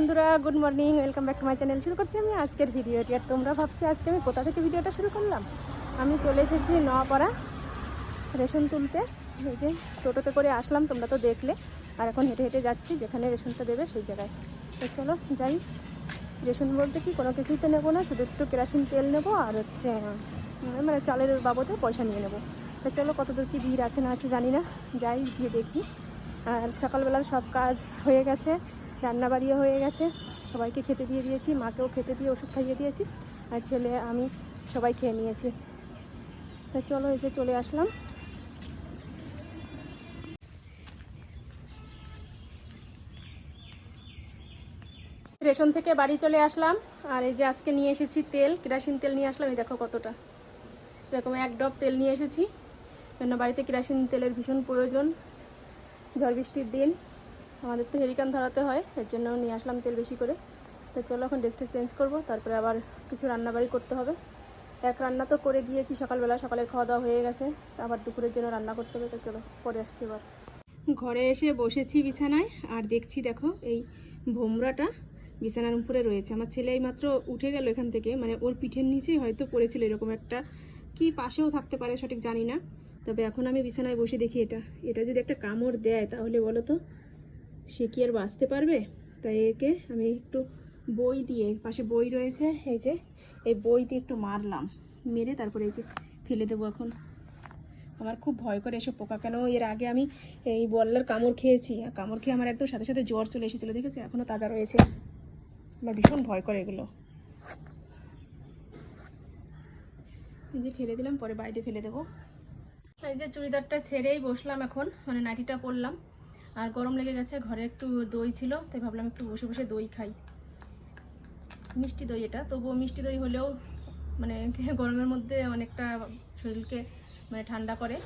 বন্ধুরা good morning welcome back to my channel শুরু করছি আমি আজকের ভিডিওটি আর তোমরা ভাবছ আজকে আমি কোথা থেকে ভিডিওটা শুরু করলাম? আমি চলে এসেছি নপাড়া রেশন তুলতে। এই যে টোটোতে করে আসলাম, তোমরা তো দেখলে। আর এখন হেঁটে হেঁটে যাচ্ছি, যেখানে রেশনটা দেবে সেই জায়গায়। তো চলো যাই। রেশন বলতে কি, কোনো কিছুই তো নেব না, শুধু একটু কেরাসিন তেল নেব আর হচ্ছে মানে চালের বাবদে পয়সা নিয়ে নেব। তো চলো কতদূর কি ভিড় আছে না আছে জানি না। যাই গিয়ে দেখি। আর সকালবেলার সব কাজ হয়ে গেছে। রান্না বাড়িও হয়ে গেছে। সবাইকে খেতে দিয়ে দিয়েছি, মাকেও খেতে দিয়ে ওষুধ খাইয়ে দিয়েছি, আর ছেলে, আমি সবাই খেয়ে নিয়েছি। তা চলো এসে চলে আসলাম। রেশন থেকে বাড়ি চলে আসলাম, আর এই যে আজকে নিয়ে এসেছি তেল, কেরাসিন তেল নিয়ে আসলাম, এই দেখো কতটা। এরকম এক ডব তেল নিয়ে এসেছি কেন বাড়িতে কেরাসিন তেলের ভীষণ প্রয়োজন, ঝড় বৃষ্টির দিন। আমাদের তো হেরিকান ধরাতে হয়, এর জন্য নিয়ে আসলাম তেল বেশি করে। তো চলো এখন ড্রেসটা চেঞ্জ করব, তারপরে আবার কিছু রান্নাবাড়ি করতে হবে। এক রান্না তো করে গিয়েছি সকালবেলা, সকালের খাওয়া দাওয়া হয়ে গেছে আবার দুপুরের জন্য রান্না করতে হবে, তো চলো পরে আসছি এবার। ঘরে এসে বসেছি বিছানায়, আর দেখছি দেখো এই ভোমরাটা বিছানার উপরে রয়েছে। আমার ছেলে এই মাত্র উঠে গেল এখান থেকে মানে ওর পিঠের নিচেই হয়তো পড়েছিল এরকম একটা, কি পাশেও থাকতে পারে সঠিক জানি না। তবে এখন আমি বিছানায় বসে দেখি এটা। এটা যদি একটা কামড় দেয় তাহলে বলো তো? সে কি আর বাঁচতে পারবে? তাই একে আমি একটু বই দিয়ে, পাশে বই রয়েছে, এই যে, এই বই দিয়ে একটু মারলাম। মেরে তারপরে এই যে ফেলে দেবো এখন। আমার খুব ভয় করে এসব পোকা। কেন এর আগে আমি এই বল্লার কামড় খেয়েছি, আর কামড় খেয়ে আমার একদম সাথে সাথে জ্বর চলে এসেছিল, দেখেছি? এখনও তাজা রয়েছে। আমার ভীষণ ভয় করে এগুলো। এই যে ফেলে দিলাম, পরে বাইরে ফেলে দেবো। এই যে চুড়িদারটা ছেড়েই বসলাম এখন মানে নাইটিটা পরলাম। আর গরম লেগে গেছে, ঘরে একটু দই ছিল, তাই ভাবলাম একটু বসে বসে দই খাই। মিষ্টি দই এটা, তবুও মিষ্টি দই হলেও মানে গরমের মধ্যে অনেকটা শরীরকে মানে ঠান্ডা করে।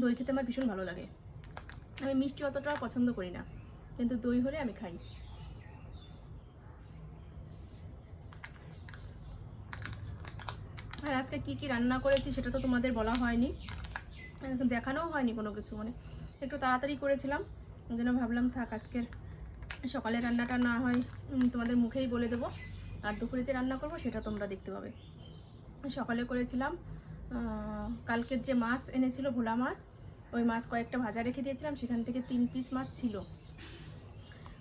দই খেতে আমার ভীষণ ভালো লাগে। আমি মিষ্টি অতটা পছন্দ করি না, কিন্তু দই হলে আমি খাই। আর আজকে কি কি রান্না করেছি সেটা তো তোমাদের বলা হয়নি। দেখানোও হয়নি কোনো কিছু মানে একটু তাড়াতাড়ি করেছিলাম, ওই জন্য ভাবলাম থাক আজকের সকালে রান্নাটা না হয় তোমাদের মুখেই বলে দেবো। আর দুপুরে যে রান্না করব সেটা তোমরা দেখতে পাবে। সকালে করেছিলাম কালকের যে মাছ এনেছিল ভোলা মাছ, ওই মাছ কয়েকটা ভাজা রেখে দিয়েছিলাম, সেখান থেকে তিন পিস মাছ ছিল।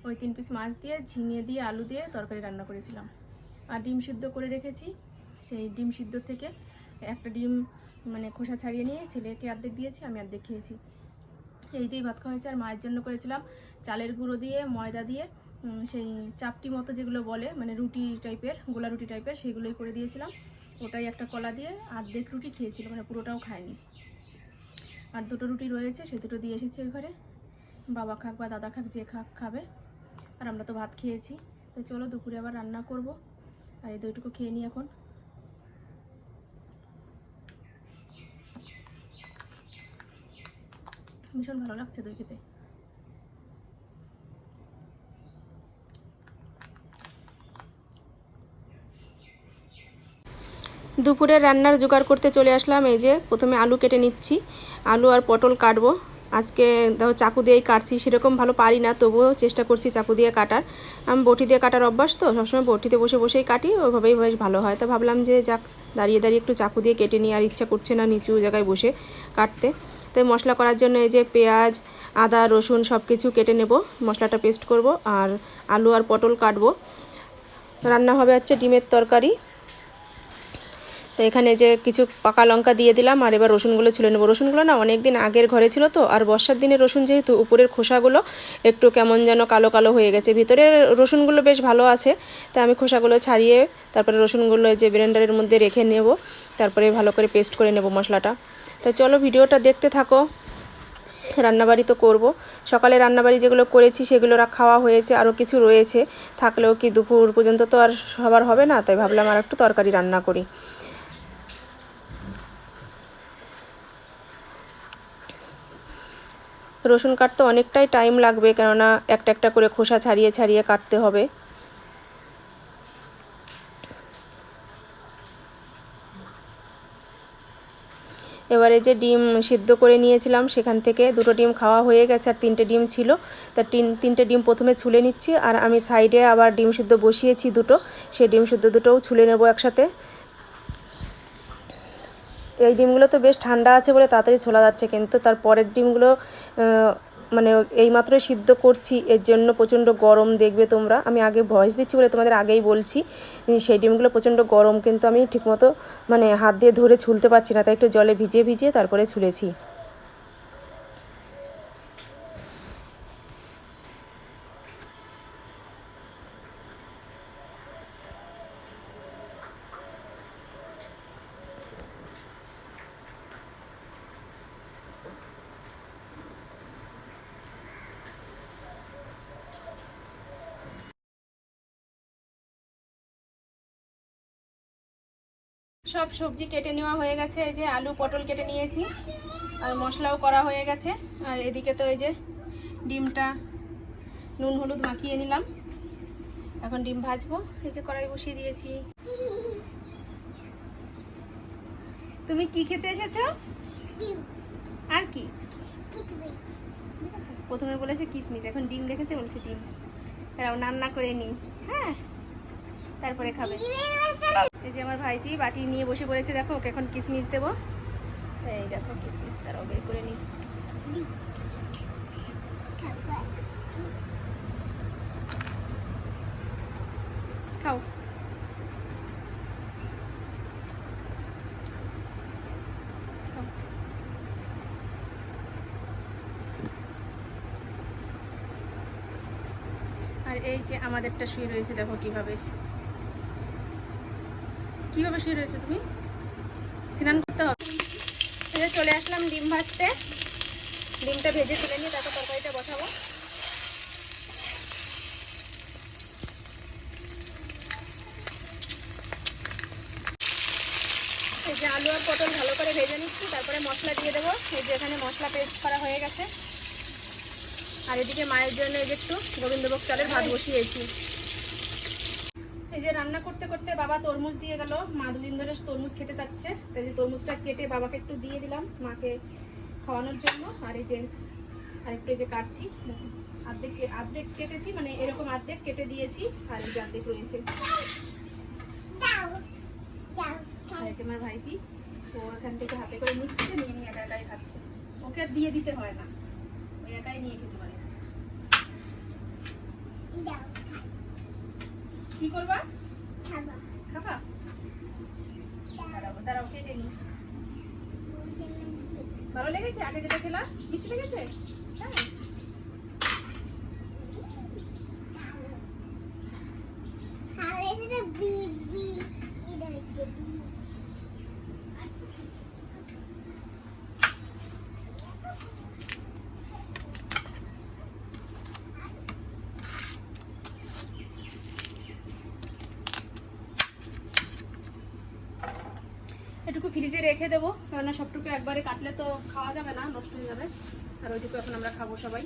ওই তিন পিস মাছ দিয়ে, ঝিঙে দিয়ে, আলু দিয়ে তরকারি রান্না করেছিলাম। আর ডিম সিদ্ধ করে রেখেছি সেই ডিম সিদ্ধ থেকে একটা ডিম মানে খোসা ছাড়িয়ে নিয়ে ছেলেকে অর্ধেক দিয়েছি, আমি অর্ধেক খেয়েছি। এই দিয়েই ভাত খাওয়া হয়েছে। আর মায়ের জন্য করেছিলাম চালের গুঁড়ো দিয়ে, ময়দা দিয়ে সেই চাপটি মতো যেগুলো বলে মানে রুটি টাইপের, গোলা রুটি টাইপের, সেগুলোই করে দিয়েছিলাম। ওটাই একটা কলা দিয়ে অর্ধেক রুটি খেয়েছিল মানে পুরোটাও খায়নি আর দুটো রুটি রয়েছে, সে দুটো দিয়ে এসেছি ওই ঘরে। বাবা খাক বা দাদা খাক, যে খাক খাবে। আর আমরা তো ভাত খেয়েছি। তো চলো দুপুরে আবার রান্না করব। আর এই দইটুকু খেয়ে নিই এখন। ভীষণ ভালো লাগছে দই খেতে। দুপুরের রান্নার জোগাড় করতে চলে আসলাম, এই যে প্রথমে আলু কেটে নিচ্ছি। আলু আর পটল কাটবো। আজকে দেখো চাকু দিয়েই কাটছি, সেরকম ভালো পারি না, তবুও চেষ্টা করছি চাকু দিয়ে কাটার। আমি বটি দিয়ে কাটার অভ্যাস তো, সবসময় বটিতে বসে বসেই কাটি, ওইভাবেই বেশ ভালো হয়। তো ভাবলাম যে যাক, দাঁড়িয়ে দাঁড়িয়ে একটু চাকু দিয়ে কেটে নিই, আর ইচ্ছা করছে না নিচু জায়গায় বসে কাটতে। তাই মশলা করার জন্য এই যে পেঁয়াজ, আদা, রসুন সব কিছু কেটে নেব। মশলাটা পেস্ট করব আর আলু আর পটল কাটবো। রান্না হবে হচ্ছে ডিমের তরকারি। তো এখানে যে কিছু পাকা লঙ্কা দিয়ে দিলাম আর এবার রসুনগুলো ছুলে নেব। রসুনগুলো না অনেক দিন আগের ঘরে ছিল তো, আর বর্ষার দিনে রসুন যেহেতু উপরের খোসাগুলো একটু কেমন যেন কালো কালো হয়ে গেছে। ভিতরের রসুনগুলো বেশ ভালো আছে তাই আমি খোসাগুলো ছাড়িয়ে তারপরে রসুনগুলো যে ব্লেন্ডারের মধ্যে রেখে নেব। তারপরে ভালো করে পেস্ট করে নেব মশলাটা। তো চলো ভিডিওটা দেখতে থাকো। রান্নাবাড়ি তো করব। সকালে রান্নাবাড়ি যেগুলো করেছি সেগুলো খাওয়া হয়েছে, আরও কিছু রয়েছে। থাকলেও কি দুপুর পর্যন্ত তো আর সবার হবে না, তাই ভাবলাম আর একটু তরকারি রান্না করি। রসুন কাটতে অনেকটাই টাইম লাগবে, কেননা একটা একটা করে খোসা ছাড়িয়ে ছাড়িয়ে কাটতে হবে। এবার যে ডিম সিদ্ধ করে নিয়েছিলাম, সেখান থেকে দুটো ডিম খাওয়া হয়ে গেছে আর তিনটে ডিম ছিল। তা তিন, তিনটে ডিম প্রথমে ছুলে নিচ্ছি আর আমি সাইডে আবার ডিম সিদ্ধ বসিয়েছি দুটো। সেই ডিম সিদ্ধ দুটোও ছুলে নেব একসাথে। এই ডিমগুলো তো বেশ ঠান্ডা আছে বলে তাড়াতাড়ি ছোলা যাচ্ছে কিন্তু তার পরের ডিমগুলো মানে এইমাত্র সিদ্ধ করছি, এর জন্য প্রচণ্ড গরম দেখবে তোমরা। আমি আগে ভয়েস দিচ্ছি বলে তোমাদের আগেই বলছি সেই ডিমগুলো প্রচণ্ড গরম, কিন্তু আমি ঠিকমতো মানে হাত দিয়ে ধরে ছুলতে পারছি না, তাই একটু জলে ভিজিয়ে ভিজিয়ে তারপরে ছুলেছি। সব সবজি কেটে নেওয়া হয়ে গেছে এই যে আলু পটল কেটে নিয়েছি আর মশলাও করা হয়ে গেছে। আর এদিকে তো এই যে ডিমটা নুন হলুদ মাখিয়ে নিলাম। এখন ডিম ভাজবো এই যে কড়াই বসিয়ে দিয়েছি। তুমি কি খেতে এসেছ? আর কি। প্রথমে বলেছে কিসমিস এখন ডিম দেখেছে বলছে ডিম। এরাও রান্না করে নিই। হ্যাঁ? তারপরে খাবে। এই যে আমার ভাইজি বাটি নিয়ে বসে পড়েছে, দেখো, ওকে এখন কিসমিস দেবো। এই দেখো, কিসমিস তারাও বের করে নি খাও। আর এই যে আমাদেরটা শুয়ে রয়েছে, দেখো কীভাবে। কীভাবে শুয়ে রয়েছে তুমি? স্নান করতে হবে। যে চলে আসলাম ডিম ভাজতে। ডিমটা ভেজে তুলে নিয়ে তারপর তরকারিটা বসাবো। যে আলু আর পটল ভালো করে ভেজে নিচ্ছি, তারপরে মশলা দিয়ে দেবো। এই যে এখানে মশলা পেস্ট করা হয়ে গেছে। আর এদিকে মায়ের জন্য এই যে একটু গোবিন্দভোগ চালের ভাত বসিয়েছি। যে রান্না করতে করতে বাবা তরমুজ দিয়ে গেল। মা দুদিন ধরে তরমুজ খেতে চাচ্ছে। তাই তরমুজটা কেটে বাবাকে একটু দিয়ে দিলাম মাকে খাওয়ানোর জন্য। আর এই যে আর একটু এই যে কাটছি। অর্ধেক অর্ধেক কেটেছি মানে এরকম অর্ধেক কেটে দিয়েছি। আর এই যে অর্ধেক রয়েছে। আমার ভাইজি, ও এখান থেকে হাতে করে নিচ্ছে নিয়ে নিয়ে একা একাই খাচ্ছে। ওকে আর দিয়ে দিতে হয় না। ওই একাই নিয়ে খেতে পারে। কি করবা? খাবা। দাঁড়াবো দাঁড়াও কেটে নি। ভালো লেগেছে? আগে যেটা খেলা মিষ্টি লেগেছে হ্যাঁ এটুকু ফ্রিজে রেখে দেবো কেননা সবটুকু একবারে কাটলে তো খাওয়া যাবে না নষ্ট হয়ে যাবে। আর ওইটুকু এখন আমরা খাব সবাই।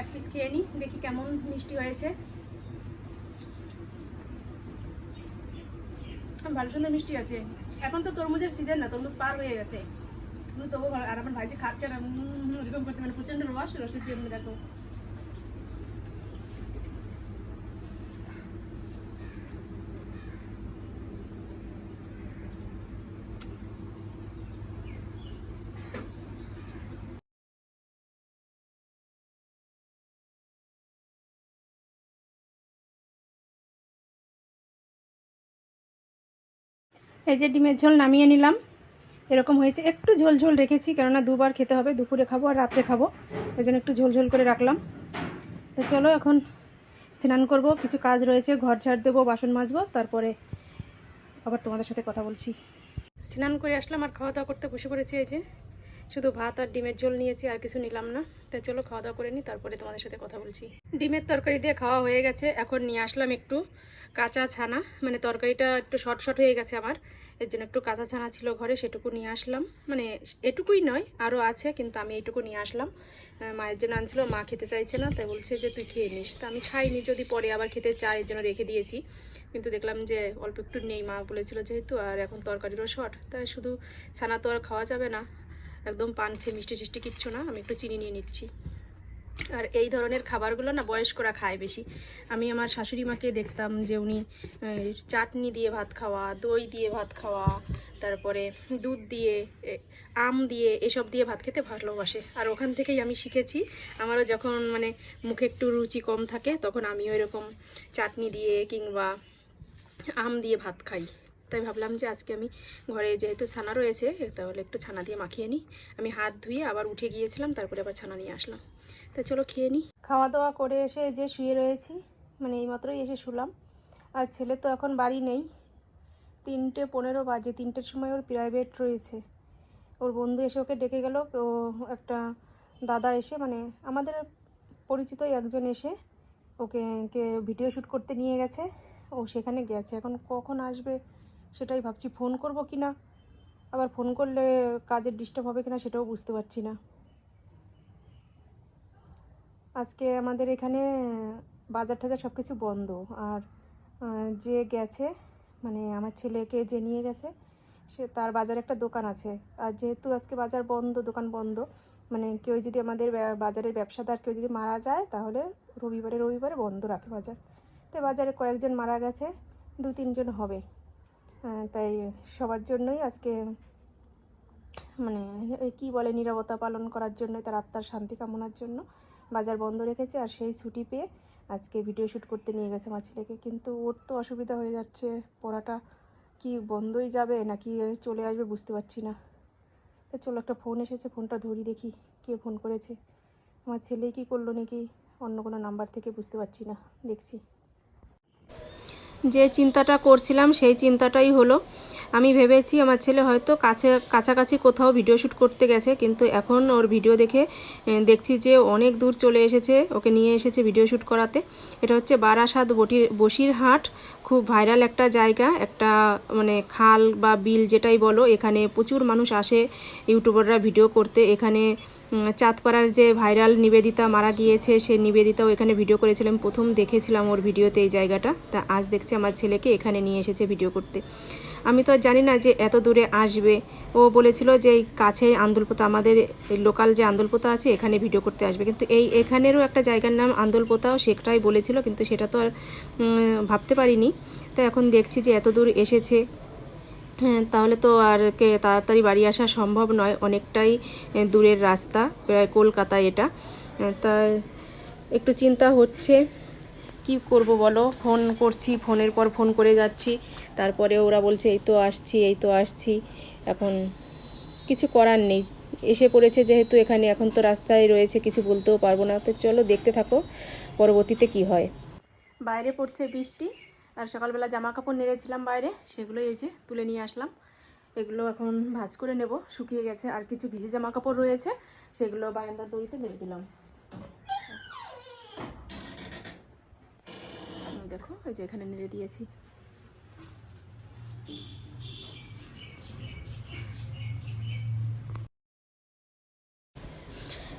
এক পিস খেয়ে নিই দেখি কেমন মিষ্টি হয়েছে। ভালো সুন্দর মিষ্টি আছে এখন তো তরমুজের সিজন না তরমুজ পার হয়ে গেছে। তবু আর আমার ভাইজি খাচ্ছে না উম, এরকম করছে মানে প্রচণ্ড রস রসের জন্য দেখো। এই যে ডিমের ঝোল নামিয়ে নিলাম। এরকম হয়েছে। একটু ঝোল ঝোল রেখেছি, কেননা দুবার খেতে হবে, দুপুরে খাব আর রাত্রে খাব। এই জন্য একটু ঝোল ঝোল করে রাখলাম। তো চলো এখন স্নান করব, কিছু কাজ রয়েছে, ঘর ঝাড় দেবো, বাসন মাজবো, তারপরে আবার তোমাদের সাথে কথা বলছি। স্নান করে আসলাম আর খাওয়া দাওয়া করতে বসে পড়েছি এই যে। শুধু ভাত আর ডিমের ঝোল নিয়েছি, আর কিছু নিলাম না। তাই চলো খাওয়া দাওয়া করে নিই তারপরে তোমাদের সাথে কথা বলছি। ডিমের তরকারি দিয়ে খাওয়া হয়ে গেছে, এখন নিয়ে আসলাম একটু কাঁচা ছানা। মানে তরকারিটা একটু শর্ট শর্ট হয়ে গেছে আমার, এর জন্য একটু কাঁচা ছানা ছিল ঘরে, সেটুকু নিয়ে আসলাম। মানে এটুকুই নয় আরও আছে, কিন্তু আমি এইটুকু নিয়ে আসলাম। মায়ের জন্য আনছিল, মা খেতে চাইছে না, তাই বলছে যে তুই খেয়ে নিস। তা আমি খাইনি, যদি পরে আবার খেতে চাই এর জন্য রেখে দিয়েছি। কিন্তু দেখলাম যে অল্প একটু নেই, মা বলেছিল যেহেতু, আর এখন তরকারিরও শর্ট। তাই শুধু ছানা তো আর খাওয়া যাবে না একদম পানছে, মিষ্টি টিষ্টি কিচ্ছু না, আমি একটু চিনি নিয়ে নিচ্ছি। আর এই ধরনের খাবারগুলো না বয়স্করা খায় বেশি। আমি আমার শাশুড়ি মাকে দেখতাম যে উনি চাটনি দিয়ে ভাত খাওয়া, দই দিয়ে ভাত খাওয়া, তারপরে দুধ দিয়ে আম দিয়ে, এসব দিয়ে ভাত খেতে ভালোবাসে। আর ওখান থেকেই আমি শিখেছি, আমারও যখন মানে মুখে একটু রুচি কম থাকে, তখন আমিও এরকম চাটনি দিয়ে কিংবা আম দিয়ে ভাত খাই। তাই ভাবলাম যে আজকে আমি ঘরে যেহেতু ছানা রয়েছে, তাহলে একটু ছানা দিয়ে মাখিয়ে নিই। আমি হাত ধুয়ে আবার উঠে গিয়েছিলাম, তারপরে আবার ছানা নিয়ে আসলাম। তা চলো খেয়ে নিই। খাওয়া দাওয়া করে এসে যে শুয়ে রয়েছি মানে এইমাত্রই এসে শুলাম। আর ছেলে তো এখন বাড়ি নেই। তিনটে পনেরো বাজে, তিনটের সময় ওর প্রাইভেট রয়েছে। ওর বন্ধু এসে ওকে ডেকে গেল, ও একটা দাদা এসে মানে আমাদের পরিচিতই একজন এসে ওকে, কে ভিডিও শ্যুট করতে নিয়ে গেছে। ও সেখানে গেছে। এখন কখন আসবে? সেটাই ভাবছি ফোন করব কি না আবার ফোন করলে কাজের ডিস্টার্ব হবে কিনা সেটাও বুঝতে পারছি না। আজকে আমাদের এখানে বাজার টাজার সব কিছু বন্ধ। আর যে গেছে মানে আমার ছেলেকে যে নিয়ে গেছে, সে তার বাজারে একটা দোকান আছে। আর যেহেতু আজকে বাজার বন্ধ, দোকান বন্ধ মানে কেউ যদি আমাদের বাজারের ব্যবসাদার কেউ যদি মারা যায়, তাহলে রবিবারে রবিবারে বন্ধ রাখে বাজার। তো বাজারে কয়েকজন মারা গেছে দু তিনজন হবে। তাই সবার জন্যই আজকে মানে কী বলে, নিরবতা পালন করার জন্য তার আত্মার শান্তি কামনার জন্য বাজার বন্ধ রেখেছে আর সেই ছুটি পেয়ে আজকে ভিডিও শ্যুট করতে নিয়ে গেছে আমার ছেলেকে। কিন্তু ওর তো অসুবিধা হয়ে যাচ্ছে, পড়াটা কি বন্ধই যাবে নাকি চলে আসবে বুঝতে পারছি না। তো চলো একটা ফোন এসেছে ফোনটা ধরি দেখি কে ফোন করেছে। আমার ছেলে কি করল নাকি? অন্য কোনো নাম্বার থেকে বুঝতে পারছি না, দেখছি। যে চিন্তাটা করছিলাম সেই চিন্তাটাই হলো। আমি ভেবেছি আমার ছেলে হয়তো কাছে, কাছাকাছি কোথাও ভিডিও শ্যুট করতে গেছে, কিন্তু এখন ওর ভিডিও দেখে দেখছি যে অনেক দূর চলে এসেছে, ওকে নিয়ে এসেছে ভিডিও শ্যুট করাতে। এটা হচ্ছে বারাসাত বটির বসিরহাট, খুব ভাইরাল একটা জায়গা, একটা মানে খাল বা বিল যেটাই বলো, এখানে প্রচুর মানুষ আসে ইউটিউবাররা ভিডিও করতে, এখানে চাঁদপাড়ার যে ভাইরাল নিবেদিতা মারা গিয়েছে, সে নিবেদিতাও এখানে ভিডিও করেছিলাম প্রথম দেখেছিলাম ওর ভিডিওতে এই জায়গাটা। তা আজ দেখছি আমার ছেলেকে এখানে নিয়ে এসেছে ভিডিও করতে। আমি তো জানি না যে এত দূরে আসবে। ও বলেছিল যে এই কাছে আন্দোলপোতা, আমাদের লোকাল যে আন্দোলপোতা আছে, এখানে ভিডিও করতে আসবে। কিন্তু এই এখানেরও একটা জায়গার নাম আন্দোলপোতাও সেটাই বলেছিল, কিন্তু সেটা তো আর ভাবতে পারিনি। তো এখন দেখছি যে এত দূর এসেছে। তাহলে তো আর কে তাড়াতাড়ি বাড়ি আসা সম্ভব নয়, অনেকটাই দূরের রাস্তা, প্রায় কলকাতা এটা। তা একটু চিন্তা হচ্ছে, কি করব বলো? ফোন করছি, ফোনের পর ফোন করে যাচ্ছি, তারপরে ওরা বলছে, এই তো আসছি, এই তো আসছি। এখন কিছু করার নেই, এসে পড়েছে যেহেতু এখানে, এখন তো রাস্তায় রয়েছে, কিছু বলতেও পারব না। তো চলো দেখতে থাকো, পরবর্তীতে কি হয়। বাইরে পড়ছে বৃষ্টি। আর সকালবেলা জামা কাপড় নেড়েছিলাম বাইরে, সেগুলো এই যে তুলে নিয়ে আসলাম। এগুলো এখন ভাজ করে নেব, শুকিয়ে গেছে। আর কিছু ভিজে জামা কাপড় রয়েছে, সেগুলো বারান্দার দড়িতে মেরে দিলাম। দেখো, এই যে এখানে নেড়ে দিয়েছি।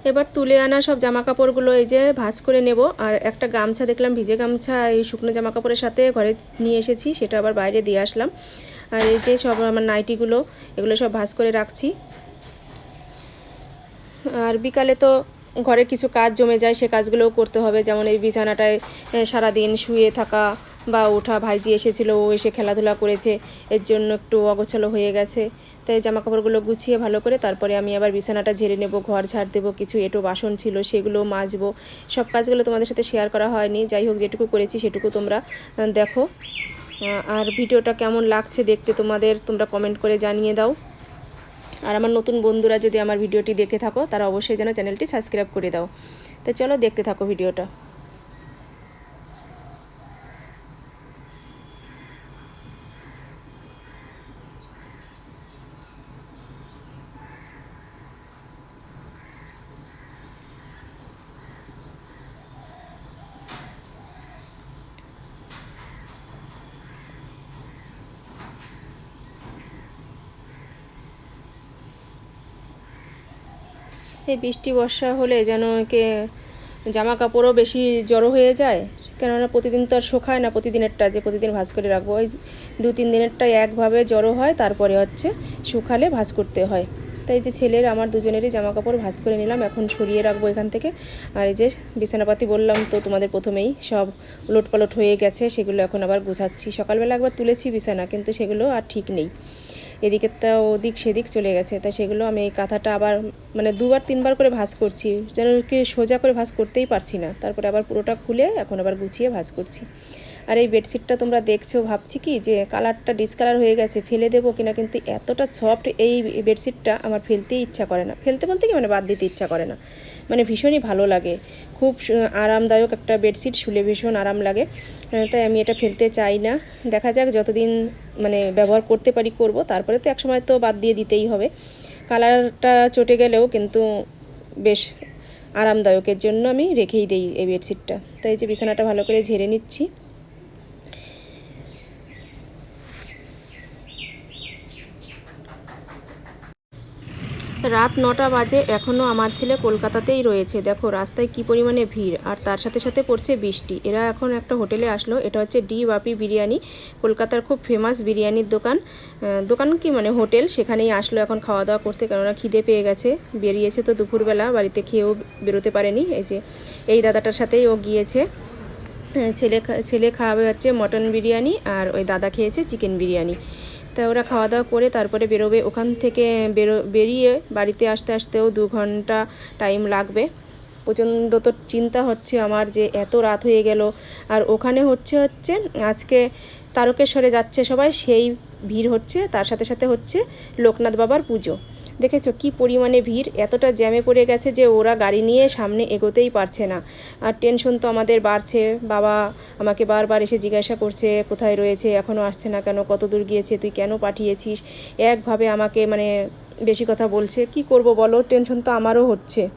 এবার তুলে আনা সব জামা কাপড়গুলো এই যে ভাঁজ করে নেব। আর একটা গামছা দেখলাম, ভিজে গামছা, এই শুকনো জামা কাপড়ের সাথে ঘরে নিয়ে এসেছি, সেটা আবার বাইরে দিয়ে আসলাম। আর এই যে সব আমার নাইটিগুলো, এগুলো সব ভাঁজ করে রাখছি। আর বিকালে তো ঘরে কিছু কাজ জমে যায়, সে কাজগুলোও করতে হবে, যেমন এই বিছানাটায় সারাদিন শুয়ে থাকা বা ওঠা ভাইজি এসেছিল, ও এসে খেলাধুলা করেছে, এর জন্য একটু অগোছালো হয়ে গেছে। তাই জামা কাপড়গুলো গুছিয়ে ভালো করে তারপরে আমি আবার বিছানাটা ঝেড়ে নেব, ঘর ঝাড় দেবো, কিছু এঁটো বাসন ছিল সেগুলো মাজবো। সব কাজগুলো তোমাদের সাথে শেয়ার করা হয়নি, যাই হোক যেটুকু করেছি সেটুকু তোমরা দেখো। আর ভিডিওটা কেমন লাগছে দেখতে তোমাদের, তোমরা কমেন্ট করে জানিয়ে দাও। আর আমার নতুন বন্ধুরা যদি আমার ভিডিওটি দেখে থাকো, তারা অবশ্যই যেন চ্যানেলটি সাবস্ক্রাইব করে দাও। তো চলো দেখতে থাকো ভিডিওটা। এই বৃষ্টি, বর্ষা হলে যেন একে জামা কাপড়ও বেশি জড়ো হয়ে যায়। কেননা প্রতিদিন তো আর শোকায় না, প্রতিদিনেরটা যে প্রতিদিন ভাঁজ করে রাখব। ওই দু তিন দিনেরটাই একভাবে জড়ো হয়, তারপরে হচ্ছে শুকালে ভাঁজ করতে হয়। তাই যে ছেলের, আমার দুজনেরই জামা কাপড় ভাঁজ করে নিলাম, এখন সরিয়ে রাখব এখান থেকে। আর এই যে বিছানাপাতি বললাম তো, তোমাদের প্রথমেই সব উলটপালট হয়ে গেছে, সেগুলো এখন আবার গুছাচ্ছি। সকালবেলা একবার তুলেছি বিছানা, কিন্তু সেগুলো আর ঠিক নেই। এদিকে তো ওদিক সেদিক চলে গেছে। তা সেগুলো আমি এই কাঁথাটা আবার মানে দুবার, তিনবার করে ভাঁজ করছি। যেন কি সোজা করে ভাঁজ করতেই পারছি না। তারপরে আবার পুরোটা খুলে এখন আবার গুছিয়ে ভাঁজ করছি। আর এই বেডশিটটা তোমরা দেখছ, ভাবছি কি যে কালারটা ডিসকালার হয়ে গেছে, ফেলে দেবো কিনা? কিন্তু এতটা সফট এই বেডশিটটা আমার ফেলতেই ইচ্ছা করে না। ফেলতে বলতে কি মানে বাদ দিতে ইচ্ছা করে না। মানে ভীষণই ভালো লাগে। খুব আরামদায়ক একটা বেডশিট, শুলে ভীষণ আরাম লাগে। তাই আমি এটা ফেলতে চাই না। দেখা যাক যতদিন মানে ব্যবহার করতে পারি, করব। তারপরে তো একসময় তো বাদ দিয়ে দিতেই হবে। কালারটা চটে গেলেও কিন্তু বেশ আরামদায়কের জন্য আমি রেখেই দিই এই বেডশিটটা। তাই যে বিছানাটা ভালো করে ঝেড়ে নিচ্ছি। রাত নটা বাজে এখনও আমার ছেলে কলকাতাতেই রয়েছে। দেখো, রাস্তায় কি পরিমাণে ভিড়, আর তার সাথে সাথে পড়ছে বৃষ্টি। এরা এখন একটা হোটেলে আসলো, এটা হচ্ছে ডি বাপি বিরিয়ানি, কলকাতার খুব ফেমাস বিরিয়ানির দোকান। দোকান কি মানে হোটেল, সেখানেই আসলো এখন খাওয়া দাওয়া করতে, কেননা খিদে পেয়ে গেছে। বেরিয়েছে তো দুপুরবেলা, বাড়িতে খেয়েও বেরোতে পারেনি। এই যে, এই দাদাটার সাথেই ও গিয়েছে। ছেলে ছেলে খাওয়াবে হচ্ছে মটন বিরিয়ানি, আর ওই দাদা খেয়েছে চিকেন বিরিয়ানি। তা ওরা খাওয়া দাওয়া করে তারপরে বেরোবে। ওখান থেকে বেরো, বেরিয়ে বাড়িতে আসতে আসতেও দু ঘণ্টা টাইম লাগবে। প্রচণ্ড তো চিন্তা হচ্ছে আমার যে এত রাত হয়ে গেল। আর ওখানে হচ্ছে হচ্ছে আজকে তারকেশ্বরে যাচ্ছে সবাই, সেই ভিড় হচ্ছে। তার সাথে সাথে হচ্ছে লোকনাথ বাবার পুজো। দেখেছ কি পরিমাণে ভিড়? এতটা জ্যামে পড়ে গেছে যে ওরা গাড়ি নিয়ে সামনে এগোতেই পারছে না। আর টেনশন তো আমাদের বাড়ছে। বাবা আমাকে বারবার এসে জিজ্ঞাসা করছে, কোথায় রয়েছে এখনও আসছে না কেন, কত দূর গিয়েছে, তুই কেন পাঠিয়েছিস? একভাবে আমাকে মানে বেশি কথা বলছে। কি করব বলো? টেনশন তো আমারও হচ্ছে।